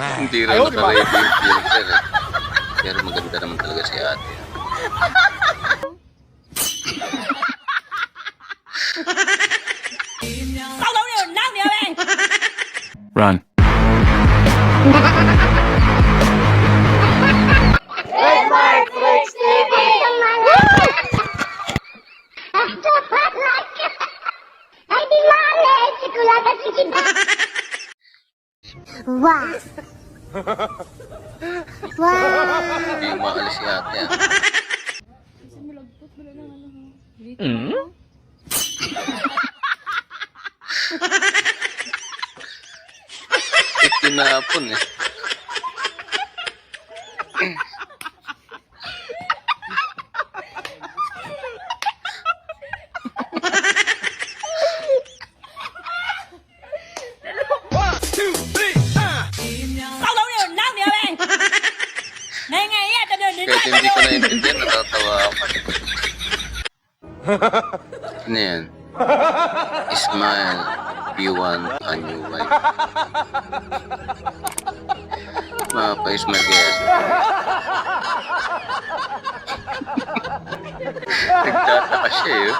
Hindi rin naka-ready yung filter eh. Pero maganda naman talaga si ate. Run. Wow. Wow. Hindi maalis si ate ah. Eh, tinapon eh. Ano yan? Smile, you want a new wife. Mapa-smile kaya. Nagtataka siya eh.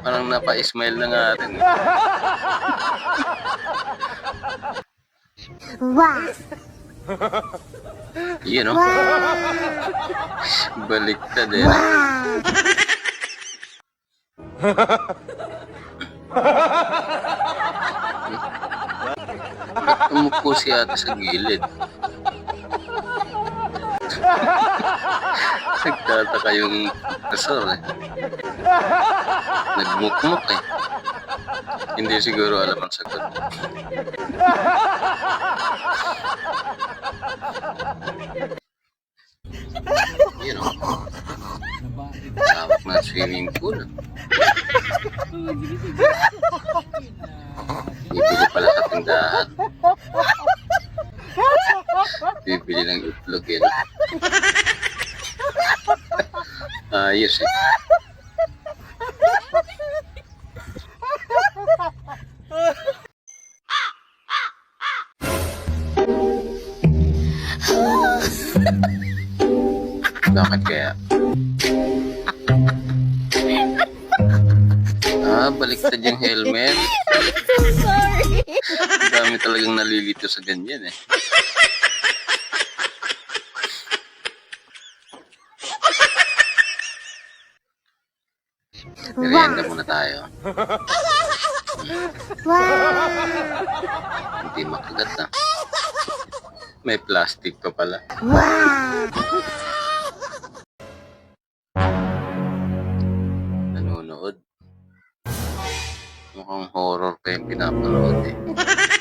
Parang napa-smile na nga rin. Wow. Yun oh. Wow. Baliktad eh. Wow. Umupo si ate sa gilid? Nagtataka yung professor eh. Nagmukmuk eh. Hindi siguro alam ang sagot. Yun o. Tawag na swimming pool. Bibili pala sa tindahan. Bibili ng itlog yun. Ayos eh. Bakit kaya? Ah, baliktad yung helmet. Sorry. Ang dami talagang nalilito sa ganyan eh. Merienda muna tayo. Wow. Hindi makagat na. May plastic pa pala. Wow. Mukhang horror pa yung pinapanood eh.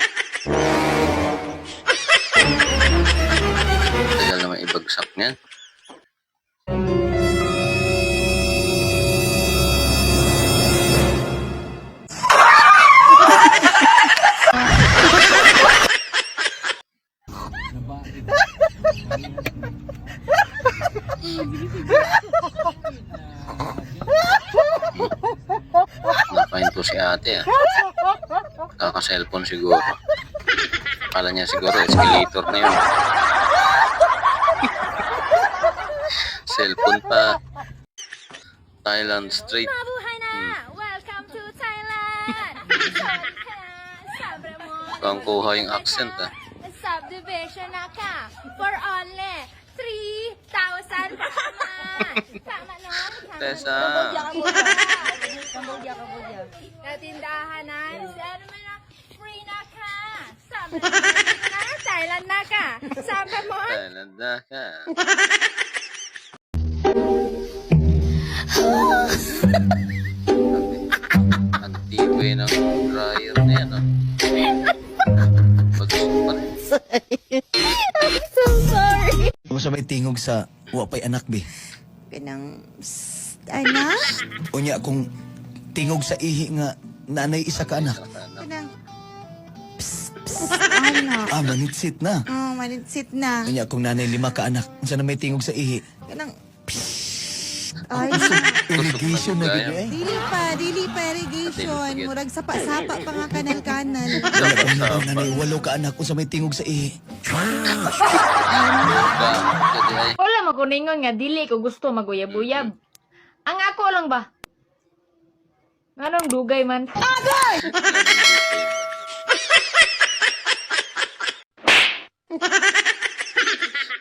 ate ah. Kaka-cellphone siguro. Akala niya siguro escalator na yun. Cellphone pa. Thailand Street. Mo. Kung kuha yung accent ah. Subdivision na ka for only 3,000 pa naman. Tama no? Tama Tessa. Cambodia, Cambodia. Natindahanan, ano man na, free na ka. Sabre mo na, Thailand na ka. Sabre mo, Thailand na ka. Ang tibay ng dryer na yan ah. Tingog sa wapay anak bi. Pinang... Psst, anak? Unya kung tingog sa ihi nga nanay isa ka anak. Pinang... Psst, psst, anak. Ah, manitsit na. Oh, manitsit na. Unya kung nanay lima ka anak. Unsa na may tingog sa ihi. Pinang... Ay, Irrigation na eh. dili pa, dili pa irrigation. Murag sapa-sapa pa nga kanal-kanal. Wala daw nanay, walo ka anak kung sa may tingog sa ihi. Wala maguningon nga dili ko gusto maguyab-uyab. Ang ako lang ba? Anong dugay man?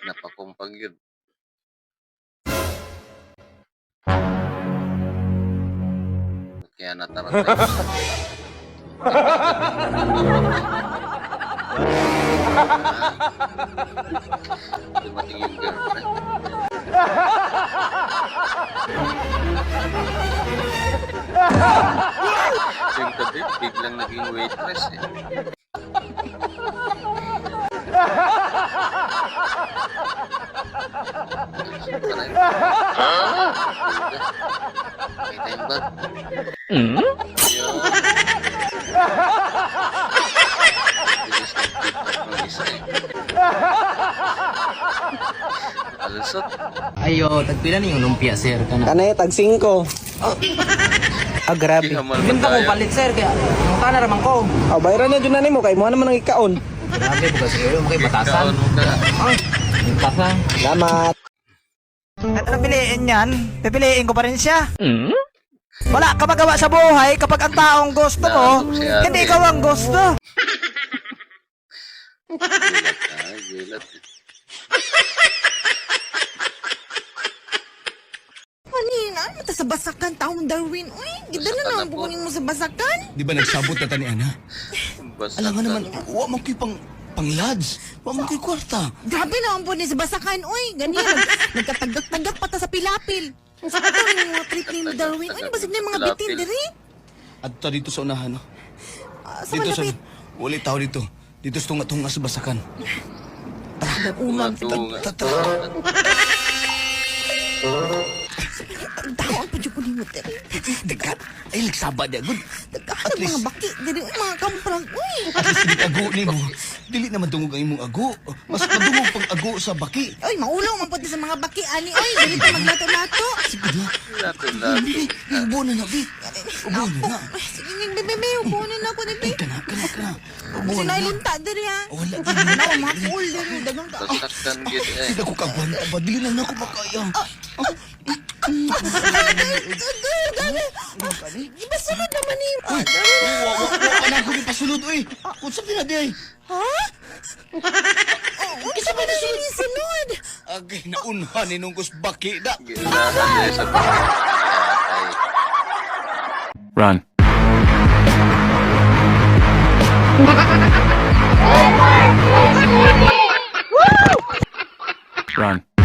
Napakumpag yun. Kaya nataratay. Dumating yung biglang naging waitress eh. Paray. May time bag. Yun. Bilis ng TikTok ng isa eh. Nakalusot. Ayo, tagpila ni yung lumpia, sir. Kana. Kanay, tag 5. Ah, grabe. Kihamal Benta ko palit, sir. Kaya, ang kana raman ko. Oh, bayaran na dyan na mo, kay mo naman ang ikaon. Grabe, bukas kayo kay batasan. Ano ka? Ay, batasan. Salamat. Ano piliin yan? Pipiliin ko pa rin siya. Wala ka magawa sa buhay kapag ang taong gusto mo, ate. hindi ikaw ang gusto. Gulat mata sa basakan taong Darwin. Uy, gida na Basakan po. bukunin mo sa basakan. Di ba nagsabot na tani ana? Basta Alam nga naman, wa man ko'y pang panglads. Wa man ko'y kwarta. Grabe na ang ni sa basakan. Uy, ganyan. Nagkatagak-tagak pata sa pilapil. Sa kato yung mga trip ni Darwin. Uy, basig na yung mga bitin diri. At ta dito sa unahan, no? Ah, sa Dito sa... malapit. Wali tao dito. Dito sa tunga-tunga sa basakan. Ulang. Tunga. Ang tao ang padyo ko ni mo diri. Dekat. Ay, nagsaba di agad. Nagkahan ang mga baki diri. Uy, mga kamprang. Uy. At least hindi ago ni mo. Dili naman tungog ang imong ago. Mas madungog pang ago sa baki. Uy, maulaw man po sa mga baki. Ani, uy, dili pa maglato-lato. Sige na. Lato, lato. Bi, ubo na na, Bi. Ubo na na. Ay, Sige, bebe, bebe, upunin na ako ni Be. Kana, kana, kana. Ubo na na. nailinta diri ha. Wala, Ano, mga cool diri. Dagang ka. Sasaktan gid eh. Hindi ko kagwanta ba? Dili na na ako makaya. Iba sunod naman ni Uy, wa wa wa ka na ko ni pasulod uy. Kung sa pina di ay. Ha? Kisa ba na sinisunod? Agay naunha ni nung kus baki da. Run. Run.